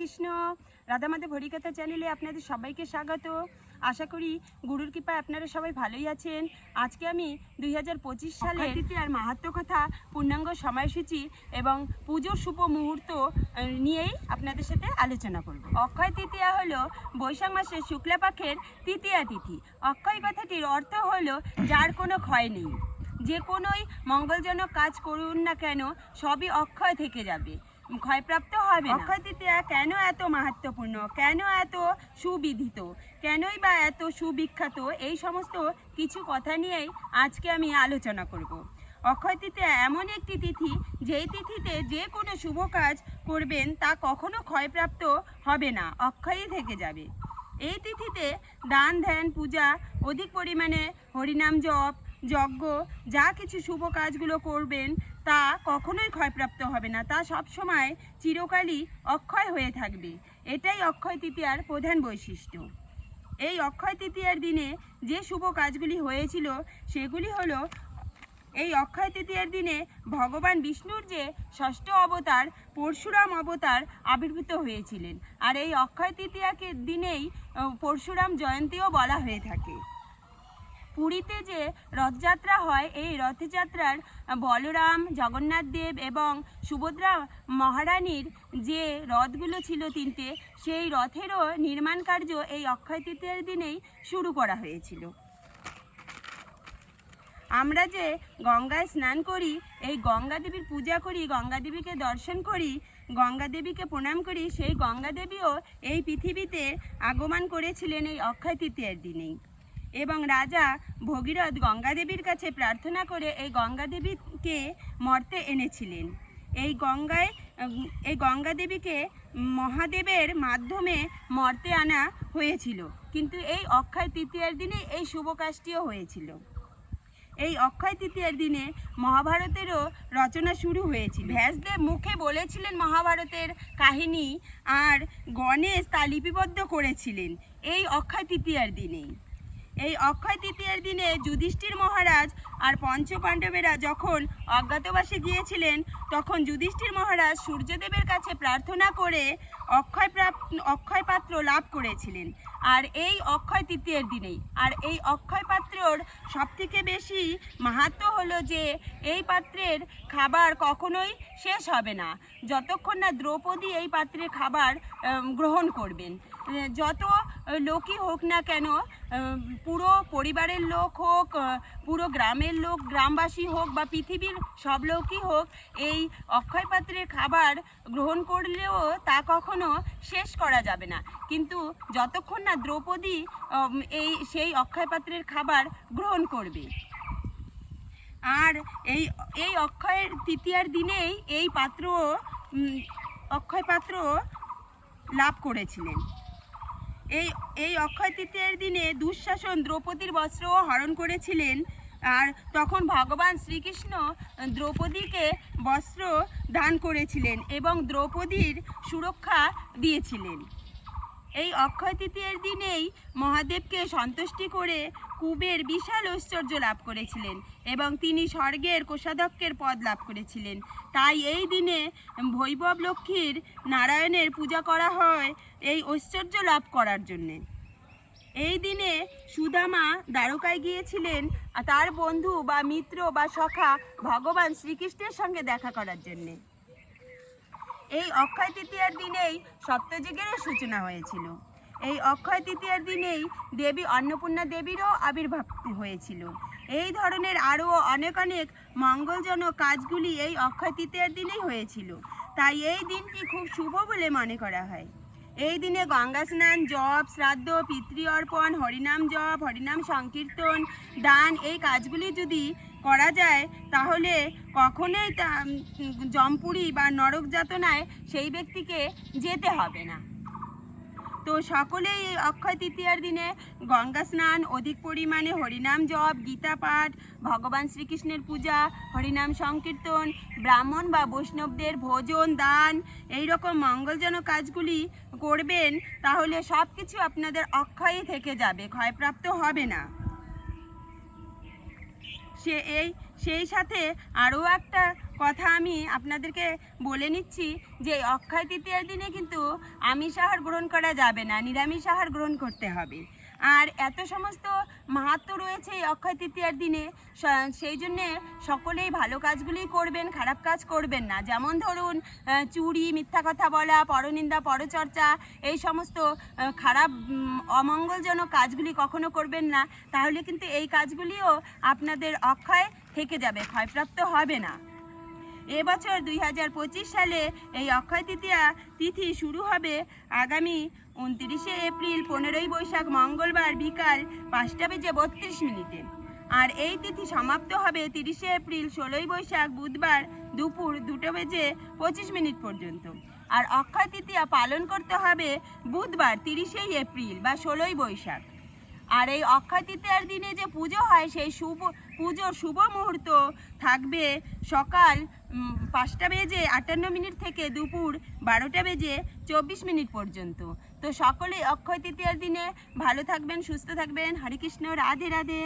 কৃষ্ণ। রাধামাধব হরিকথা চ্যানেলে আপনাদের সবাইকে স্বাগত। আশা করি গুরুর কৃপায় আপনারা সবাই ভালোই আছেন। আজকে আমি দুই হাজার পঁচিশ সালে তৃতীয়ার মাহাত্ম কথা পূর্ণাঙ্গ সময়সূচি এবং পুজোর শুভ মুহূর্ত নিয়েই আপনাদের সাথে আলোচনা করব। অক্ষয় তৃতীয়া হলো বৈশাখ মাসের শুক্লাপক্ষের তৃতীয়া তিথি। অক্ষয় কথাটির অর্থ হলো যার কোনো ক্ষয় নেই। যে কোনোই মঙ্গলজনক কাজ করুন না কেন সবই অক্ষয় থেকে যাবে। ক্ষয়প্রাপ্ত হবে। অক্ষয় তৃতীয়া কেন এত মাহাত্মপূর্ণ কেন এত সুবিধিত? কেনই বা এত সুবিখ্যাত? এই সমস্ত কিছু কথা নিয়েই আজকে আমি আলোচনা করব। অক্ষয় তৃতীয়া এমন একটি তিথি, যেই তিথিতে যে কোনো শুভ কাজ করবেন তা কখনো ক্ষয়প্রাপ্ত হবে না, অক্ষয়ই থেকে যাবে। এই তিথিতে দান, ধ্যান, পূজা, অধিক পরিমাণে হরিনাম জপ যজ্ঞ, যা কিছু শুভ কাজগুলো করবেন, তা কখনোই ক্ষয়প্রাপ্ত হবে না। তা সবসময় চিরকালই অক্ষয় হয়ে থাকবে। এটাই অক্ষয় তৃতীয়ার প্রধান বৈশিষ্ট্য। এই অক্ষয় তৃতীয়ার দিনে যে শুভ কাজগুলি হয়েছিল, সেগুলি হলো, এই অক্ষয় তৃতীয়ার দিনে ভগবান বিষ্ণুর যে ষষ্ঠ অবতার, পরশুরাম অবতার আবির্ভূত হয়েছিলেন। আর এই অক্ষয় তৃতীয়াকে দিনেই পরশুরাম জয়ন্তীও বলা হয়ে থাকে। পুরীতে যে রথযাত্রা হয়, এই রথযাত্রার বলরাম, জগন্নাথ দেব এবং সুভদ্রা মহারানীর যে রথগুলো ছিল তিনটে, সেই রথেরও নির্মাণ কার্য এই অক্ষয় তৃতীয়ার দিনেই শুরু করা হয়েছিল। আমরা যে গঙ্গায় স্নান করি, এই গঙ্গা দেবীর পূজা করি গঙ্গা দেবীকে দর্শন করি গঙ্গা দেবীকে প্রণাম করি, সেই গঙ্গা দেবীও এই পৃথিবীতে আগমন করেছিলেন এই অক্ষয় তৃতীয়ার দিনেই। এবং রাজা ভগীরথ গঙ্গা দেবীর কাছে প্রার্থনা করে এই গঙ্গা দেবীকে মর্তে এনেছিলেন। এই গঙ্গায়, এই গঙ্গা দেবীকে মহাদেবের মাধ্যমে মর্তে আনা হয়েছিল। কিন্তু এই অক্ষয় তৃতীয়ার দিনে এই শুভ কাজটিও হয়েছিল। এই অক্ষয় তৃতীয়ার দিনে মহাভারতেরও রচনা শুরু হয়েছিল। ব্যাসদেব মুখে বলেছিলেন মহাভারতের কাহিনী আর গণেশ তা লিপিবদ্ধ করেছিলেন এই অক্ষয় তৃতীয়ার দিনেই। এই অক্ষয় তৃতীয়ের দিনে যুধিষ্ঠির মহারাজ আর পঞ্চপাণ্ডবেরা যখন অজ্ঞাতবাসে গিয়েছিলেন, তখন যুধিষ্ঠির মহারাজ সূর্যদেবের কাছে প্রার্থনা করে অক্ষয় অক্ষয় পাত্র লাভ করেছিলেন। আর এই অক্ষয় তৃতীয়ের দিনেই, আর এই অক্ষয় পাত্রর সবথেকে বেশি মাহাত্ম হলো যে, এই পাত্রের খাবার কখনোই শেষ হবে না। যতক্ষণ না দ্রৌপদী এই পাত্রের খাবার গ্রহণ করবেন। যত লোকই হোক না কেন পুরো পরিবারের লোক হোক পুরো গ্রামের লোক, গ্রামবাসী হোক বা পৃথিবীর সব লোকই হোক, এই অক্ষয় পাত্রের খাবার গ্রহণ করলেও তা কখনো শেষ করা যাবে না। কিন্তু যতক্ষণ না দ্রৌপদী এই সেই অক্ষয় পাত্রের খাবার গ্রহণ করবে। আর এই এই অক্ষয়ের তৃতীয়ার দিনেই এই পাত্র অক্ষয় পাত্র লাভ করেছিলেন। এই এই অক্ষয় তৃতীয়ের দিনে দুঃশাসন দ্রৌপদীর বস্ত্রও হরণ করেছিলেন। আর তখন ভগবান শ্রীকৃষ্ণ দ্রৌপদীকে বস্ত্র দান করেছিলেন এবং দ্রৌপদীর সুরক্ষা দিয়েছিলেন। এই অক্ষয় তৃতীয়ের দিনেই মহাদেবকে সন্তুষ্টি করে কুবের বিশাল ঐশ্বর্য লাভ করেছিলেন এবং তিনি স্বর্গের কোষাধ্যক্ষের পদ লাভ করেছিলেন। তাই এই দিনে বৈভব লক্ষ্মীর নারায়ণের পূজা করা হয় এই ঐশ্বর্য লাভ করার জন্যে। এই দিনে সুদামা দ্বারকায় গিয়েছিলেন তার বন্ধু বা মিত্র বা সখা ভগবান শ্রীকৃষ্ণের সঙ্গে দেখা করার জন্যে। এই অক্ষয় তৃতীয়ার দিনেই সপ্তযুগেরও সূচনা হয়েছিল। এই অক্ষয় তৃতীয়ার দিনেই দেবী অন্নপূর্ণা দেবীরও আবির্ভাব হয়েছিল। এই ধরনের আরও অনেক অনেক মঙ্গলজনক কাজগুলি এই অক্ষয় তৃতীয়ার দিনেই হয়েছিল। তাই এই দিনটি খুব শুভ বলে মনে করা হয়। এই দিনে গঙ্গা স্নান, জপ, শ্রাদ্ধ, পিতৃ অর্পণ, হরিনাম জপ, হরিনাম সংকীর্তন, দান এই কাজগুলি যদি করা যায়, তাহলে কখনোই তা জমপুরি বা নরক যাতনায় সেই ব্যক্তিকে যেতে হবে না। তো সকলেই এই অক্ষয় তৃতীয়ার দিনে গঙ্গা স্নান, অধিক পরিমাণে হরিনাম জপ, গীতা পাঠ, ভগবান শ্রীকৃষ্ণের পূজা, হরিনাম সংকীর্তন, ব্রাহ্মণ বা বৈষ্ণবদের ভোজন, দান, এই রকম মঙ্গলজনক কাজগুলি করবেন, তাহলে সব কিছু আপনাদের অক্ষয়ই থেকে যাবে, ক্ষয়প্রাপ্ত হবে না। সে এই, সেই সাথে আরও একটা কথা আমি আপনাদেরকে বলে নিচ্ছি যে অক্ষয় তৃতীয়ার দিনে কিন্তু আমিষ আহার গ্রহণ করা যাবে না, নিরামিষ আহার গ্রহণ করতে হবে। আর এত সমস্ত মাহাত্ম রয়েছে এই অক্ষয় তৃতীয়ার দিনে সেই জন্যে সকলেই ভালো কাজগুলি করবেন, খারাপ কাজ করবেন না। যেমন ধরুন চুরি, মিথ্যা কথা বলা, পরনিন্দা, পরচর্চা, এই সমস্ত খারাপ অমঙ্গলজনক কাজগুলি কখনো করবেন না। তাহলে কিন্তু এই কাজগুলিও আপনাদের অক্ষয় থেকে যাবে, ক্ষয়প্রাপ্ত হবে না। এবছর দুই হাজার পঁচিশ সালে এই অক্ষয় তৃতীয়া তিথি শুরু হবে। আগামী উনত্রিশে এপ্রিল পনেরোই বৈশাখ মঙ্গলবার বিকাল পাঁচটা বেজে বত্রিশ মিনিটে। আর এই তিথি সমাপ্ত হবে তিরিশে এপ্রিল ষোলোই বৈশাখ বুধবার দুপুর দুটো বেজে পঁচিশ মিনিট পর্যন্ত। আর অক্ষয় তৃতীয়া পালন করতে হবে বুধবার তিরিশেই এপ্রিল বা ষোলোই বৈশাখ। আর এই অক্ষয় তৃতীয়ার দিনে যে পুজো হয়, সেই শুভ, পুজোর শুভ মুহূর্ত থাকবে সকাল পাঁচটা বেজে আটান্ন মিনিট থেকে দুপুর বারোটা বেজে চব্বিশ মিনিট পর্যন্ত। তো সকলে অক্ষয় তৃতীয়ার দিনে ভালো থাকবেন, সুস্থ থাকবেন। হরে কৃষ্ণ, রাধে রাধে।